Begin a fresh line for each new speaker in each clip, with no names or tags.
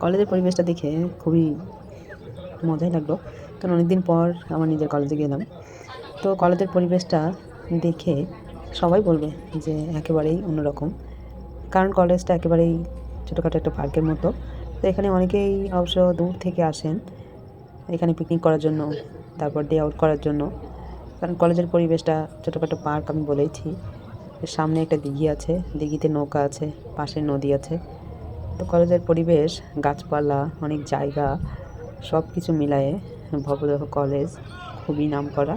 কলেজের পরিবেশটা দেখে খুবই মজাই লাগল। কারণ অনেকদিন পর আমার নিজের কলেজে গেলাম। তো কলেজের পরিবেশটা দেখে সবাই বলবে যে একেবারেই অন্যরকম। কারণ কলেজটা একেবারেই ছোটোখাটো একটা পার্কের মতো। তো এখানে অনেকেই অবশ্য দূর থেকে আসেন এখানে পিকনিক করার জন্য, তারপর ডে আউট করার জন্য। কারণ কলেজের পরিবেশটা ছোটোখাটো পার্ক আমি বলেইছি। সামনে একটা দিঘি আছে, দিঘিতে নৌকা আছে, পাশে নদী আছে। তো কলেজের পরিবেশ, গাছপালা, অনেক জায়গা, সব কিছু মিলায়ে ভবদেহ কলেজ খুবই নাম করা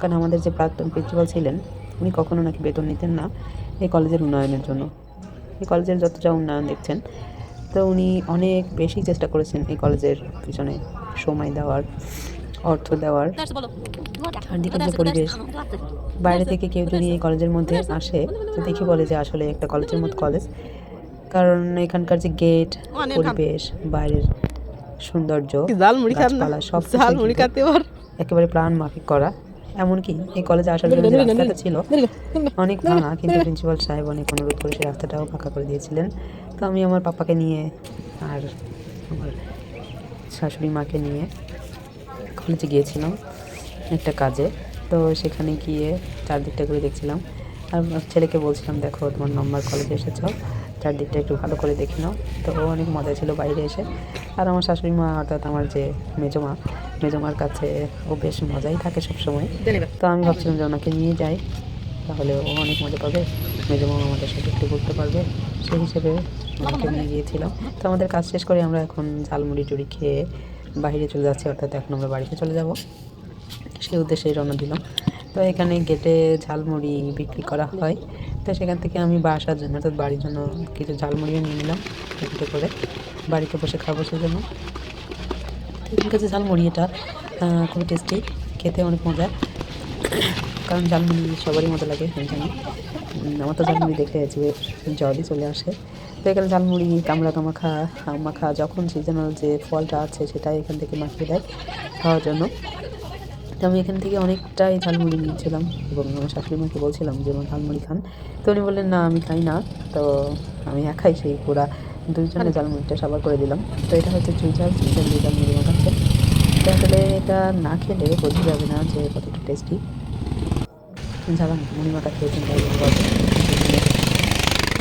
কারণ আমাদের যে প্রাক্তন প্রিন্সিপাল ছিলেন, উনি কখনো নাকি বেতন নিতেন না এই কলেজের উন্নয়নের জন্য। এই কলেজের যত যা উন্নয়ন দেখছেন, তো উনি অনেক বেশি চেষ্টা করেছেন এই কলেজের পিছনে সময় দেওয়ার, অর্থ দেওয়ার। চারদিকের যে পরিবেশ, বাইরে থেকে কেউ যদি এই কলেজের মধ্যে আসে, তো দেখে বলে যে আসলে একটা কলেজের মতো কলেজ। কারণ এখানকার যে গেট পরিবেশ বাইরের সৌন্দর্য গাছপালা সব একেবারে প্রাণ মাফিক করা। এমনকি এই কলেজে আসার জন্য যে রাস্তাটা ছিল অনেক ভাঙা কিন্তু প্রিন্সিপাল সাহেব অনেক অনুরোধ করে সেই রাস্তাটাও ফাঁকা করে দিয়েছিলেন। তো আমি আমার পাপাকে নিয়ে আর আমার শাশুড়ি মাকে নিয়ে কলেজে গিয়েছিলাম একটা কাজে। তো সেখানে গিয়ে চারদিকটা করে দেখছিলাম। আর ছেলেকে বলছিলাম দেখো তোমার নম্বর কলেজে এসেছ। চারদিকটা একটু ভালো করে দেখে নাও। তো ও অনেক মজা ছিল বাইরে এসে। আর আমার শাশুড়ি মা অর্থাৎ আমার যে মেজমা মেজমার কাছে ও বেশ মজাই থাকে সবসময়। তো আমি ভাবছিলাম যে ওনাকে নিয়ে যাই তাহলে ও অনেক মজা পাবে। মেজমা আমাদের সাথে একটু ঘুরতে পারবে। সেই হিসেবে ওনাকে নিয়ে গিয়েছিলাম। তো আমাদের কাজ শেষ করে আমরা এখন ঝালমুড়ি টুড়ি খেয়ে বাইরে চলে যাচ্ছি অর্থাৎ এখন আমরা বাড়িতে চলে যাব। সেই উদ্দেশ্যেই রওনা দিলাম। তো এখানে গেটে ঝালমুড়ি বিক্রি করা হয়। তো সেখান থেকে আমি বাসার জন্য, অর্থাৎ বাড়ির জন্য কিছু ঝালমুড়িও নিয়ে নিলাম বিক্রি করে। বাড়িতে বসে খাব সেজন্য। এখানকার যে ঝালমুড়ি এটা খুবই টেস্টি খেতে অনেক মজা। কারণ ঝালমুড়ি সবারই মতো লাগে জানি। আমার তো ঝালমুড়ি দেখে যে জলই চলে আসে। তো এখানে ঝালমুড়ি, কামড়া কামাখা, মাখা, যখন সিজনাল যে ফলটা আছে সেটাই এখান থেকে মাখিয়ে দেয় খাওয়ার জন্য। তো আমি এখান থেকে অনেকটাই ঝালমুড়ি নিয়েছিলাম এবং আমার শাশুড়ি মাকে বলছিলাম যে আমার ঝালমুড়ি খান। তো উনি বললেন না আমি খাই না। তো আমি একাই সেই পুরা দুইজনে ঝালমুড়িটা সাবার করে দিলাম। তো এটা হচ্ছে চুই ঝাল চুই ঝাল দিয়ে ঝালমুড়ি মাখাচ্ছে তো আসলে এটা না খেলে বোঝা যাবে না যে কতটা টেস্টি ঝাল মুড়ি মাখা খেয়েছেন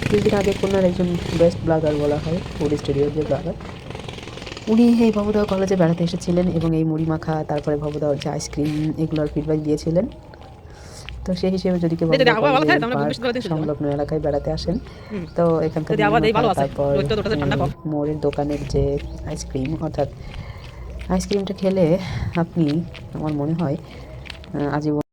কিছুদিন আগে কন্যার একজন বেস্ট ব্লগার বলা হয় ফুড স্টুডিওর যে ব্লগার উনি এই ভবদাহ কলেজে বেড়াতে এসেছিলেন এবং এই মুড়ি মাখা তারপরে ভবদাহর যে আইসক্রিম এগুলোর ফিডব্যাক দিয়েছিলেন তো সেই হিসেবে যদি কেউ। সংলগ্ন এলাকায় বেড়াতে আসেন তো এখানকার তারপর। মোড়ের দোকানের যে আইসক্রিম অর্থাৎ আইসক্রিমটা খেলে আপনি আমার মনে হয় আজীবন